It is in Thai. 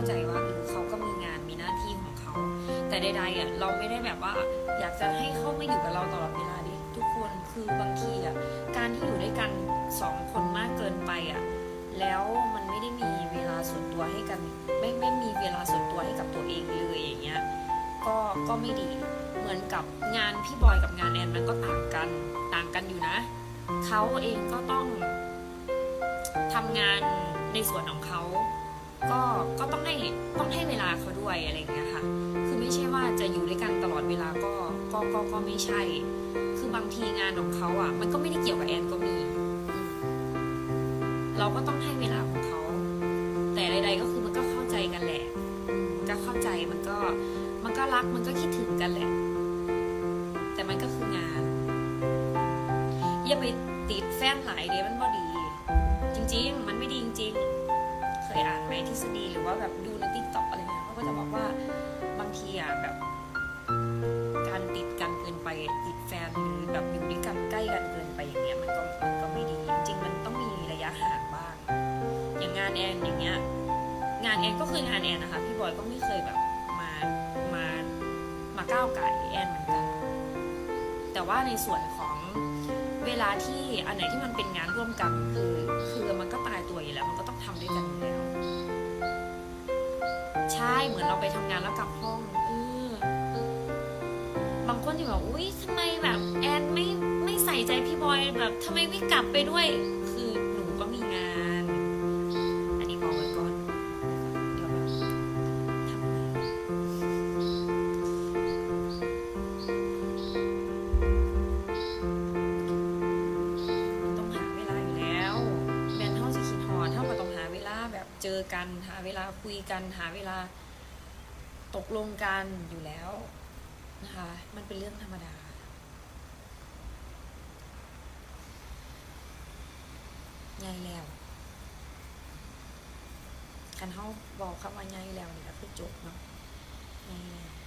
าใจว่าเออเขาก็มีงานมีหน้าที่ของเขา แต่ใดๆอะเราไม่ได้แบบว่า อยากจะให้เขาไม่อยู่กับเราตลอดเวลาดิทุกคนคือบางทีอะการที่อยู่ด้วยกันสองคนมากเกินไปอะแล้วมันไม่ได้มีเวลาส่วนตัวให้กันไม่ไม่มีเวลาส่วนตัวให้กับตัวเองเลยอย่างเงี้ยก็ก็ไม่ดีเหมือนกับงานพี่บอยกับงานแอนมันก็ต่างกันต่างกันอยู่นะเขาเองก็ต้องทำงานในส่วนของเขา ก็ก็ต้องให้ต้องให้เวลาเขาด้วยอะไรเงี้ยค่ะ คือไม่ใช่ว่าจะอยู่ด้วยกันตลอดเวลาก็ก็ก็ก็ไม่ใช่ คือบางทีงานของเขาอะ มันก็ไม่ได้เกี่ยวกับแอนก็มี เราก็ต้องให้เวลาของเขา แต่ใด ๆ ก็คือมันก็เข้าใจกันแหละก็เข้าใจมันก็มันก็รักมันก็คิดถึงกันแหละ แต่มันก็คืองาน อย่าไปติดแฟนหลายเดยมันบ่ดี จริงๆ ษฎีหรือว่าแบบดูในติ๊กต็อกอะไรเงี้ยเขาก็จะบอกว่าบางทีอะแบบ การติดกันเกินไปติดแฟนหรือแบบอยู่ด้วยกันใกล้กันเกินไปอย่างเงี้ยมันก็มันก็ไม่ดีจริงๆ มันต้องมีระยะห่างบ้าง อย่างงานแอนอย่างเงี้ยงานแอนก็คืองานแอนนะคะพี่บอยก็ไม่เคยแบบมามามาก้าวไก่แอนเหมือนกัน แต่ว่าในส่วนของเวลาที่อันไหนที่มันเป็นงานร่วมกันคือ ใช่เหมือนเราไปทำงานแล้วกลับห้องเออบางคนที่บอกอุ้ยทำไมแบบแอนไม่ไม่ใส่ใจพี่บอยแบบทำไมไม่กลับไปด้วย คือหนูก็มีงาน อันนี้บอกไว้ก่อนเดี๋ยวแบบทำไงมันต้องหาเวลาอยู่แล้วแมนเท่าสิคิดฮอดเท่ากับต้องหาเวลาแบบเจอกันหาเวลาคุยกันหาเวลา ตกลงกันอยู่แล้วนะคะ มันเป็นเรื่องธรรมดาใหญ่แล้วกันเขาบอกคำว่าใหญ่แล้วนี่ก็คือจบเนาะใหญ่แล้ว